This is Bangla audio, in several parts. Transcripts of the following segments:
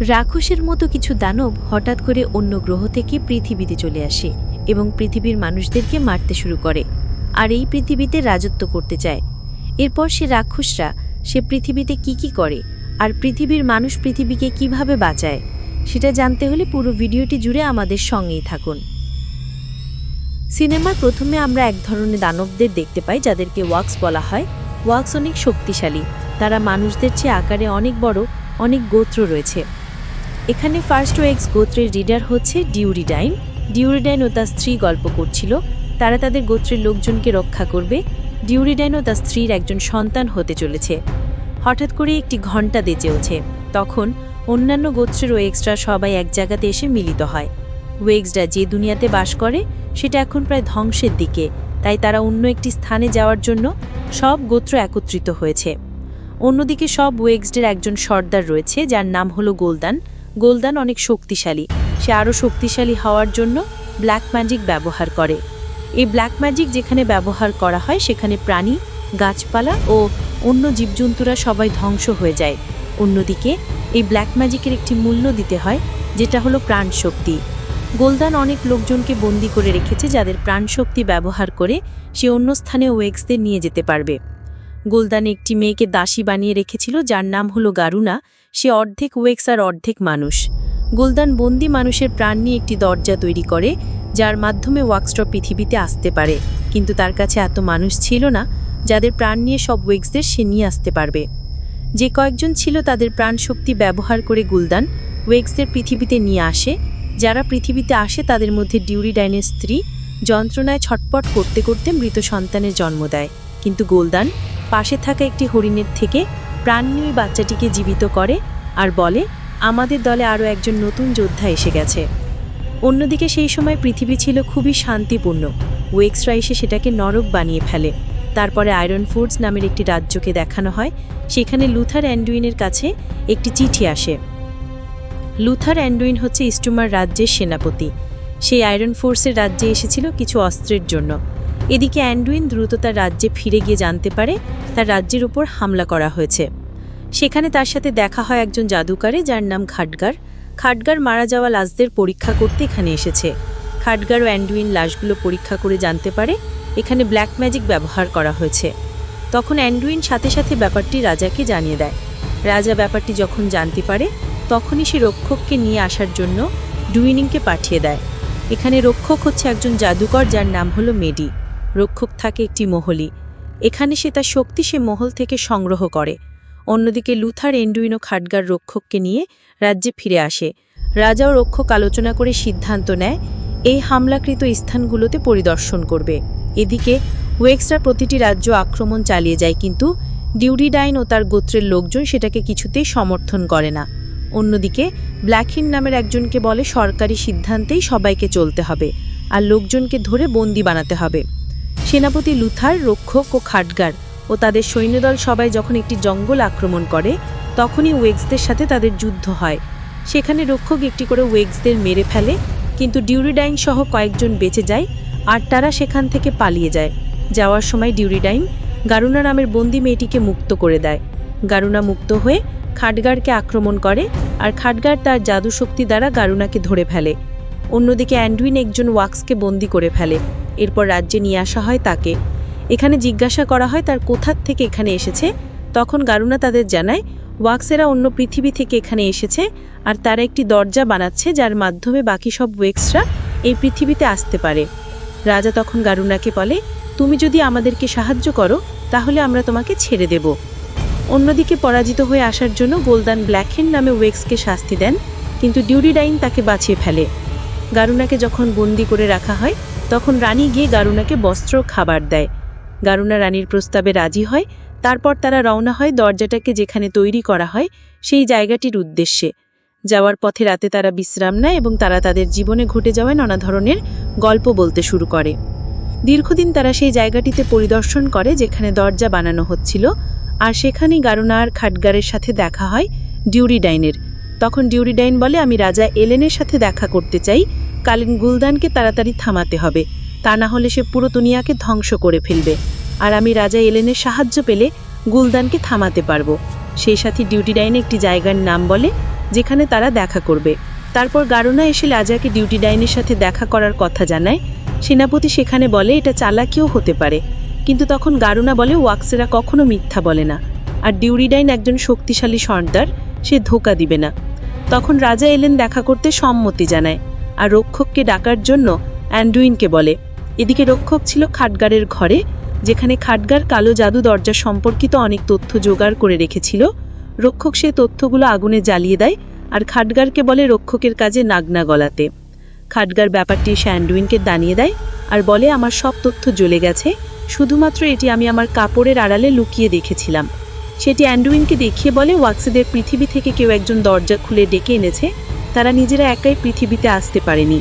রাক্ষসের মতো কিছু দানব হঠাৎ করে অন্য গ্রহ থেকে পৃথিবীতে চলে আসে এবং পৃথিবীর মানুষদেরকে মারতে শুরু করে আর এই পৃথিবীতে রাজত্ব করতে চায়। এরপর সে রাক্ষসরা সে পৃথিবীতে কি কি করে আর পৃথিবীর মানুষ পৃথিবীকে কীভাবে বাঁচায় সেটা জানতে হলে পুরো ভিডিওটি জুড়ে আমাদের সঙ্গেই থাকুন। সিনেমার প্রথমে আমরা এক ধরনের দানবদের দেখতে পাই যাদেরকে ওয়াক্স বলা হয়। ওয়াক্স অনেক শক্তিশালী। তারা মানুষদের চেয়ে আকারে অনেক বড়, অনেক গোত্র রয়েছে। এখানে ফার্স্ট ওয়েক্স গোত্রের রিডার হচ্ছে ডিউরিডাইন। ডিউরিডাইন ও তার স্ত্রী গল্প করছিল। তারা তাদের গোত্রের লোকজনকে রক্ষা করবে। ডিউরিডাইন ও তার স্ত্রীর একজন সন্তান হতে চলেছে। হঠাৎ করে একটি ঘণ্টা বেজে ওঠে। তখন অন্যান্য গোত্রের ওয়েক্সরা সবাই এক জায়গাতে এসে মিলিত হয়। ওয়েক্সরা যে দুনিয়াতে বাস করে, সেটা এখন প্রায় ধ্বংসের দিকে। তাই তারা অন্য একটি স্থানে যাওয়ার জন্য সব গোত্র একত্রিত হয়েছে। অন্যদিকে সব ওয়েক্সডের একজন সর্দার রয়েছে, যার নাম হলো গোলদান। গোলদান অনেক শক্তিশালী। সে আরও শক্তিশালী হওয়ার জন্য ব্ল্যাক ম্যাজিক ব্যবহার করে। এই ব্ল্যাক ম্যাজিক যেখানে ব্যবহার করা হয়, সেখানে প্রাণী, গাছপালা ও অন্য জীবজন্তুরা সবাই ধ্বংস হয়ে যায়। অন্যদিকে, এই ব্ল্যাক ম্যাজিকের একটি মূল্য দিতে হয়, যেটা হলো প্রাণশক্তি। গোলদান অনেক লোকজনকে বন্দি করে রেখেছে, যাদের প্রাণশক্তি ব্যবহার করে সে অন্য স্থানে ওয়েক্সদের নিয়ে যেতে পারবে। গোলদান একটি মেয়েকে দাসী বানিয়ে রেখেছিল, যার নাম হলো গারুনা। সে অর্ধেক ওয়েক্স আর অর্ধেক মানুষ। গুলদান বন্দি মানুষের প্রাণ নিয়ে একটি দরজা তৈরি করে, যার মাধ্যমে ওয়াক্সট্র পৃথিবীতে আসতে পারে। কিন্তু তার কাছে এত মানুষ ছিল না, যাদের প্রাণ নিয়ে সব ওয়েক্সদের সে নিয়ে আসতে পারবে। যে কয়েকজন ছিল তাদের প্রাণশক্তি ব্যবহার করে গুলদান ওয়েক্সদের পৃথিবীতে নিয়ে আসে। যারা পৃথিবীতে আসে তাদের মধ্যে ডিউরিডাইনের স্ত্রী যন্ত্রণায় ছটপট করতে করতে মৃত সন্তানের জন্ম দেয়। কিন্তু গোলদান পাশে থাকা একটি হরিণের থেকে প্রাণ নিয়ে বাচ্চাটিকে জীবিত করে আর বলে, আমাদের দলে আরও একজন নতুন যোদ্ধা এসে গেছে। অন্যদিকে সেই সময় পৃথিবী ছিল খুবই শান্তিপূর্ণ। ওয়েক্সরা এসে সেটাকে নরক বানিয়ে ফেলে। তারপরে আয়রন ফুডস নামের একটি রাজ্যকে দেখানো হয়। সেখানে লুথার অ্যান্ডুইনের কাছে একটি চিঠি আসে। লুথার অ্যান্ডুইন হচ্ছে ইস্টুমার রাজ্যের সেনাপতি। সেই আয়রন ফোর্সের রাজ্যে এসেছিল কিছু অস্ত্রের জন্য। এদিকে অ্যান্ডুইন দ্রুত তার রাজ্যে ফিরে গিয়ে জানতে পারে তার রাজ্যের উপর হামলা করা হয়েছে। সেখানে তার সাথে দেখা হয় একজন জাদুকারে যার নাম খাটগার। খাটগার মারা যাওয়া লাশদের পরীক্ষা করতে এখানে এসেছে। খাটগার ও অ্যান্ডুইন লাশগুলো পরীক্ষা করে জানতে পারে এখানে ব্ল্যাক ম্যাজিক ব্যবহার করা হয়েছে। তখন অ্যান্ডুইন সাথে সাথে ব্যাপারটি রাজাকে জানিয়ে দেয়। রাজা ব্যাপারটি যখন জানতে পারে, তখনই সে রক্ষককে নিয়ে আসার জন্য ডুইনিংকে পাঠিয়ে দেয়। এখানে রক্ষক হচ্ছে একজন জাদুকর যার নাম হলো মেডি। রক্ষক থাকে একটি মহলি এখানে সে তার শক্তি সে মহল থেকে সংগ্রহ করে। অন্যদিকে লুথার, এন্ডুইনো, খাটগার রক্ষককে নিয়ে রাজ্যে ফিরে আসে। রাজা ও রক্ষক আলোচনা করে সিদ্ধান্ত নেয়, এই হামলাকৃত স্থানগুলোতে পরিদর্শন করবে। এদিকে ওয়েক্সরা প্রতিটি রাজ্য আক্রমণ চালিয়ে যায়, কিন্তু ডিউরিডাইন ও তার গোত্রের লোকজন সেটাকে কিছুতেই সমর্থন করে না। অন্যদিকে ব্ল্যাকহিন নামের একজনকে বলে সরকারি সিদ্ধান্তেই সবাইকে চলতে হবে, আর লোকজনকে ধরে বন্দি বানাতে হবে। সেনাপতি লুথার, রক্ষক ও খাটগার ও তাদের সৈন্যদল সবাই যখন একটি জঙ্গল আক্রমণ করে, তখনই ওয়েক্সদের সাথে তাদের যুদ্ধ হয়। সেখানে রক্ষক একটি করে ওয়েক্সদের মেরে ফেলে, কিন্তু ডিউরিডাইন সহ কয়েকজন বেঁচে যায় আর তারা সেখান থেকে পালিয়ে যায়। যাওয়ার সময় ডিউরিডাইন গারুনা নামের বন্দি মেয়েটিকে মুক্ত করে দেয়। গারুনা মুক্ত হয়ে খাটগারকে আক্রমণ করে আর খাটগার তার জাদু শক্তি দ্বারা গারুনাকে ধরে ফেলে। অন্যদিকে অ্যান্ডুইন একজন ওয়াক্সকে বন্দি করে ফেলে। এরপর রাজ্যে নিয়ে আসা হয় তাকে। এখানে জিজ্ঞাসা করা হয় তার কোথার থেকে এখানে এসেছে। তখন গারুনা তাদের জানায়, ওয়াক্সেরা অন্য পৃথিবী থেকে এখানে এসেছে আর তারা একটি দরজা বানাচ্ছে যার মাধ্যমে বাকি সব ওয়েক্সরা এই পৃথিবীতে আসতে পারে। রাজা তখন গারুনাকে বলে, তুমি যদি আমাদেরকে সাহায্য করো, তাহলে আমরা তোমাকে ছেড়ে দেব। অন্যদিকে পরাজিত হয়ে আসার জন্য গোলদান ব্ল্যাকহেন নামে ওয়েক্সকে শাস্তি দেন, কিন্তু ডিউরিডাইন তাকে বাঁচিয়ে ফেলে। গারুনাকে যখন বন্দি করে রাখা হয়, তখন রানী গিয়ে গারুনাকে বস্ত্র, খাবার দেয়। গারুনা রানীর প্রস্তাবে রাজি হয়, তারপর তারা রওনা হয় দরজাটাকে যেখানে তৈরি করা হয়, সেই জায়গাটির উদ্দেশ্যে। যাওয়ার পথে রাতে তারা বিশ্রাম নেয় এবং তারা তাদের জীবনে ঘটে যাওয়া নানা ধরনের গল্প বলতে শুরু করে। দীর্ঘদিন তারা সেই জায়গাটিতে পরিদর্শন করে, যেখানে দরজা বানানো হচ্ছিল, আর সেখানেই গারুনা আর খাটগারের সাথে দেখা হয় ডিউরিডাইনের। তখন ডিউরিডাইন বলে, আমি রাজা এলেনের সাথে দেখা করতে চাই। কালিন গুলদানকে তাড়াতাড়ি থামাতে হবে। তা না হলে সে পুরো দুনিয়াকে ধ্বংস করে ফেলবে। আর আমি রাজা এলেনের সাহায্য পেলে গুলদানকে থামাতে পারব। সেই সাথে ডিউটিডাইন একটি জায়গার নাম বলে, যেখানে তারা দেখা করবে। তারপর গারুনা এসে রাজাকে ডিউটি ডাইনের সাথে দেখা করার কথা জানায়। সেনাপতি সেখানে বলে, এটা চালাকিও হতে পারে। কিন্তু তখন গারুনা বলে, ওয়াক্সেরা কখনো মিথ্যা বলে না। আর ডিউরিডাইন একজন শক্তিশালী সর্দার সে ধোকা দিবে না। তখন রাজা এলেন দেখা করতে সম্মতি জানায় আর রক্ষককে ডাকার জন্য অ্যান্ডুইনকে বলে। এদিকে রক্ষক ছিল খাটগারের ঘরে, যেখানে খাটগার কালো জাদু দরজা সম্পর্কিত অনেক তথ্য জোগাড় করে রেখেছিল। রক্ষক সে তথ্যগুলো আগুনে জ্বালিয়ে দেয় আর খাটগারকে বলে রক্ষকের কাজে নাগনা গলাতে। খাটগার ব্যাপারটি সে অ্যান্ডুইনকে দানিয়ে দেয় আর বলে, আমার সব তথ্য জ্বলে গেছে। শুধুমাত্র এটি আমি আমার কাপড়ের আড়ালে লুকিয়ে দেখেছিলাম। সেটি অ্যান্ডুইনকে দেখিয়ে বলে, ওয়াক্সেদের পৃথিবী থেকে কেউ একজন দরজা খুলে ডেকে এনেছে। তারা নিজেরা একাই পৃথিবীতে আসতে পারেনি।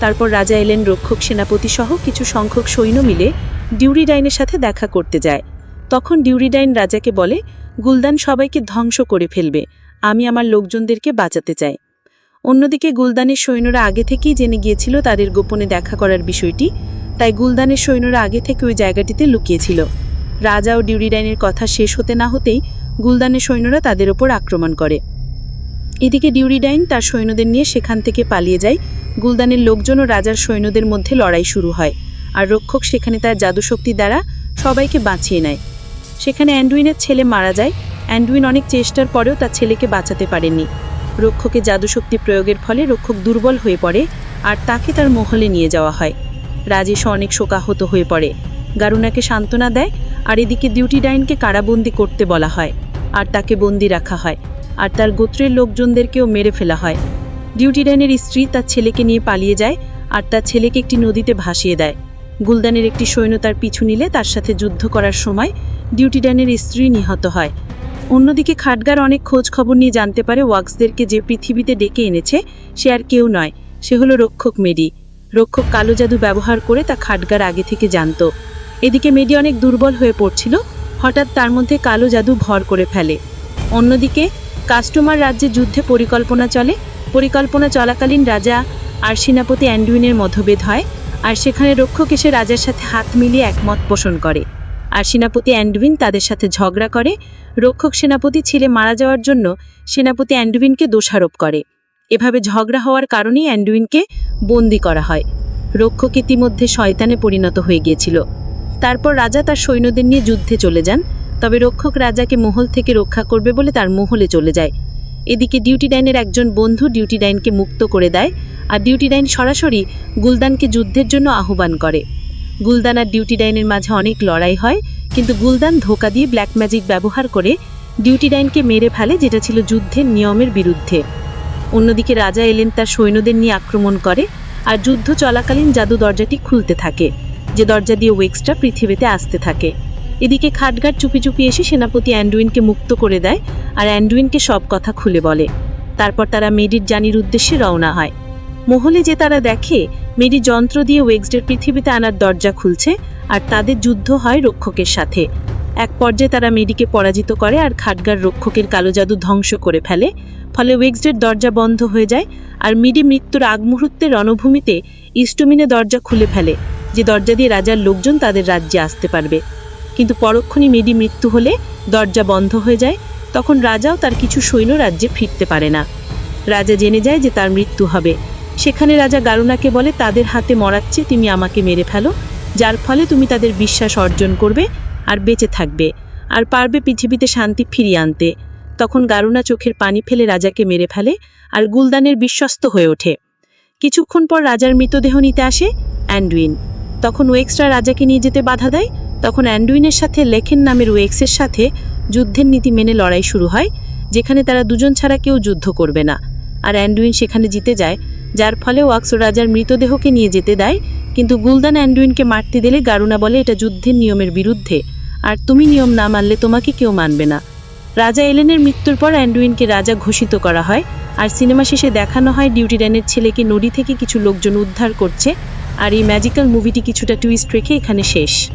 তারপর রাজা এলেন রক্ষক সেনাপতি সহ কিছু সংখ্যক সৈন্য মিলে ডিউরিডাইনের সাথে দেখা করতে যায়। তখন ডিউরিডাইন রাজাকে বলে, গুলদান সবাইকে ধ্বংস করে ফেলবে। আমি আমার লোকজনদেরকে বাঁচাতে চাই। অন্যদিকে গুলদানের সৈন্যরা আগে থেকেই জেনে গিয়েছিল তাদের গোপনে দেখা করার বিষয়টি, তাই গুলদানের সৈন্যরা আগে থেকে ওই জায়গাটিতে লুকিয়েছিল। রাজা ও ডিউরিডাইনের কথা শেষ হতে না হতেই গুলদানের সৈন্যরা তাদের ওপর আক্রমণ করে। এদিকে ডিউরিডাইন তার সৈন্যদের নিয়ে সেখান থেকে পালিয়ে যায়। গুলদানের লোকজন ও রাজার সৈন্যদের মধ্যে লড়াই শুরু হয় আর রক্ষক সেখানে তার জাদুশক্তি দ্বারা সবাইকে বাঁচিয়ে নেয়। সেখানে অ্যান্ডুইনের ছেলে মারা যায়। অ্যান্ডুইন অনেক চেষ্টার পরেও তার ছেলেকে বাঁচাতে পারেনি রক্ষকে জাদুশক্তি প্রয়োগের ফলে রক্ষক দুর্বল হয়ে পড়ে আর তাকে তার মহলে নিয়ে যাওয়া হয়। রাজেশ অনেক শোকাহত হয়ে পড়ে। গারুনাকে সান্ত্বনা দেয় আর এদিকে ডিউটি ডাইনকে কারাবন্দি করতে বলা হয়। আর তাকে বন্দি রাখা হয়। আর তার গোত্রের লোকজনদেরকেও মেরে ফেলা হয়। ডিউটি ডাইনের স্ত্রী তার ছেলেকে নিয়ে পালিয়ে যায় আর তার ছেলেকে একটি নদীতে ভাসিয়ে দেয়। গুলদানের একটি সৈন্য তার পিছু নিলে তার সাথে যুদ্ধ করার সময় ডিউটি ডাইনের স্ত্রী নিহত হয়। অন্যদিকে খাটগার অনেক খোঁজ খবর নিয়ে জানতে পারে ওয়াক্সদেরকে যে পৃথিবীতে ডেকে এনেছে, সে আর কেউ নয়। সে হলো রক্ষক মেডি রক্ষক কালো জাদু ব্যবহার করে তা খাটগার আগে থেকে জানতো। এদিকে মেডি অনেক দুর্বল হয়ে পড়ছিল, হঠাৎ তার মধ্যে কালো জাদু ভর করে ফেলে। অন্যদিকে, কাস্টমার রাজ্যে যুদ্ধে পরিকল্পনা চলে, পরিকল্পনা চলাকালীন রাজা আর সেনাপতি অ্যান্ডুইনের মতভেদ হয়, আর সেখানে রক্ষক এসে রাজার সাথে হাত মিলিয়ে একমত পোষণ করে। আর সেনাপতি অ্যান্ডুইন তাদের সাথে ঝগড়া করে, রক্ষক সেনাপতি ছেলে মারা যাওয়ার জন্য সেনাপতি অ্যান্ডুইনকে দোষারোপ করে। এভাবে ঝগড়া হওয়ার কারণেই অ্যান্ডুইনকে বন্দি করা হয়। রক্ষক ইতিমধ্যে শয়তানে পরিণত হয়ে গিয়েছিল। তারপর রাজা তার সৈন্যদের নিয়ে যুদ্ধে চলে যান। তবে রক্ষক রাজাকে মহল থেকে রক্ষা করবে বলে তার মহলে চলে যায়। এদিকে ডিউটি ডাইনের একজন বন্ধু ডিউটি ডাইনকে মুক্ত করে দেয় আর ডিউটি ডাইন সরাসরি গুলদানকে যুদ্ধের জন্য আহ্বান করে। গুলদান আর ডিউটি ডাইনের মাঝে অনেক লড়াই হয়, কিন্তু গুলদান ধোকা দিয়ে ব্ল্যাক ম্যাজিক ব্যবহার করে ডিউটি ডাইনকে মেরে ফেলে, যেটা ছিল যুদ্ধের নিয়মের বিরুদ্ধে। অন্যদিকে রাজা এলেন তার সৈন্যদের নিয়ে আক্রমণ করে, আর যুদ্ধ চলাকালীন জাদু দরজাটি খুলতে থাকে। যে দরজা দিয়ে ওয়েক্সটা পৃথিবীতে আসতে থাকে। এদিকে খাটগাট চুপি চুপি এসে সেনাপতি অ্যান্ডুইনকে মুক্ত করে দেয় আর অ্যান্ডুইনকে সব কথা খুলে বলে। তারপর তারা মেডির জানির উদ্দেশ্যে রওনা হয়। মহলে যে তারা দেখে, মেডি যন্ত্র দিয়ে ওয়েক্সডের পৃথিবীতে আনার দরজা খুলছে আর তাদের যুদ্ধ হয় রক্ষকের সাথে। এক পর্যায়ে তারা মেডিকে পরাজিত করে আর খাটগার রক্ষকের কালো জাদু ধ্বংস করে ফেলে, ফলে ওয়েক্সডের দরজা বন্ধ হয়ে যায় আর মিডি মৃত্যুর আগ মুহূর্তে রণভূমিতে ইস্টমিনে দরজা খুলে ফেলে। যে দরজা দিয়ে রাজার লোকজন তাদের রাজ্যে আসতে পারবে। কিন্তু পরক্ষণই মেডি মৃত্যু হলে দরজা বন্ধ হয়ে যায়, তখন রাজাও তার কিছু সৈন্য রাজ্যে ফিরতে পারে না। রাজা জেনে যায় যে তার মৃত্যু হবে। সেখানে রাজা গারুনাকে বলে, তাদের হাতে মরাচ্ছে, তুমি আমাকে মেরে ফেলো। যার ফলে তুমি তাদের বিশ্বাস অর্জন করবে আর বেঁচে থাকবে আর পারবে পৃথিবীতে শান্তি ফিরিয়ে আনতে। তখন গারুনা চোখের পানি ফেলে রাজাকে মেরে ফেলে আর গুলদানের বিশ্বস্ত হয়ে ওঠে। কিছুক্ষণ পর রাজার মৃতদেহ নিতে আসে অ্যান্ডুইন। তখন ওয়েক্সরা রাজাকে নিয়ে যেতে বাধা দেয়। তখন অ্যান্ডুইনের সাথে লেখেন নামের ওয়েক্সের সাথে যুদ্ধের নীতি মেনে লড়াই শুরু হয়, যেখানে তারা দুজন ছাড়া কেউ যুদ্ধ করবে না। আর অ্যান্ডুইন সেখানে জিতে যায়, যার ফলে ওয়াক্স রাজার মৃতদেহকে নিয়ে যেতে দেয়। কিন্তু গুলদান অ্যান্ডুইনকে মারতে দিলে গারুনা বলে, এটা যুদ্ধের নিয়মের বিরুদ্ধে। আর তুমি নিয়ম না মানলে তোমাকে কেউ মানবে না। রাজা এলেনের মৃত্যুর পর অ্যান্ডুইনকে রাজা ঘোষিত করা হয়। আর সিনেমা শেষে দেখানো হয় ডিউটি ডানের ছেলেকে নদী থেকে কিছু লোকজন উদ্ধার করছে। আর এই ম্যাজিক্যাল মুভিটি কিছুটা টুইস্ট রেখে এখানে শেষ।